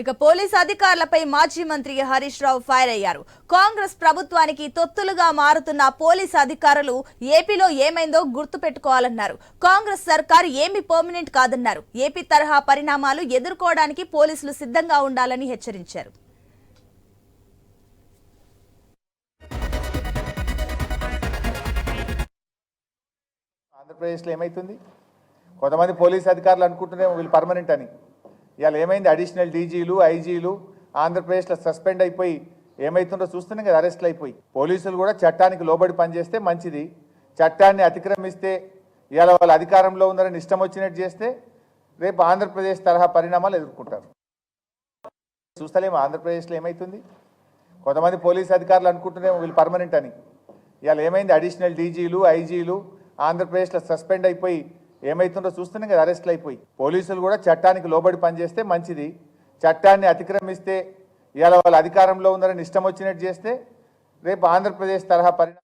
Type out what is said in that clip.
ఇక పోలీస్ అధికారులపై మాజీ మంత్రి హరీష్ రావు ఫైర్ అయ్యారు. కాంగ్రెస్ ప్రభుత్వానికి తొత్తులుగా మారుతున్న పోలీస్ అధికారులు ఏపీలో ఏమైందో గుర్తు పెట్టుకోవాలన్నారు కాంగ్రెస్ సర్కార్ ఏమి పర్మనెంట్ కాదన్నారు. ఏపీ తరహా పరిణామాలు ఎదుర్కోవడానికి పోలీసులు సిద్ధంగా ఉండాలని హెచ్చరించారు. ఆంధ్రప్రదేశ్లో ఏమైతుంది? కొంతమంది పోలీస్ అధికారులు అనుకుంటున్నాము వీళ్ళు పర్మనెంట్ అని. ఇవాళ ఏమైంది? అడిషనల్ డీజీలు ఐజీలు ఆంధ్రప్రదేశ్లో సస్పెండ్ అయిపోయి ఏమవుతుందో చూస్తున్నాం కదా అరెస్ట్లు అయిపోయి. పోలీసులు కూడా చట్టానికి లోబడి పనిచేస్తే మంచిది. చట్టాన్ని అతిక్రమిస్తే ఇవాళ వాళ్ళ అధికారంలో ఉన్నారని ఇష్టం వచ్చినట్టు చేస్తే రేపు ఆంధ్రప్రదేశ్ తరహా పరిణామాలు ఎదుర్కొంటారు. చూస్తలేము ఆంధ్రప్రదేశ్లో ఏమవుతుంది కొంతమంది పోలీస్ అధికారులు అనుకుంటున్నాము వీళ్ళు పర్మనెంట్ అని. ఇవాళ ఏమైంది? అడిషనల్ డీజీలు ఐజీలు ఆంధ్రప్రదేశ్లో సస్పెండ్ అయిపోయి ఏమైతుందో చూస్తున్నాం కదా అరెస్ట్లు అయిపోయి. పోలీసులు కూడా చట్టానికి లోబడి పనిచేస్తే మంచిది. చట్టాన్ని అతిక్రమిస్తే ఇవాళ వాళ్ళ అధికారంలో ఉన్నారని ఇష్టం వచ్చినట్టు చేస్తే రేపు ఆంధ్రప్రదేశ్ తరహా పరిణామం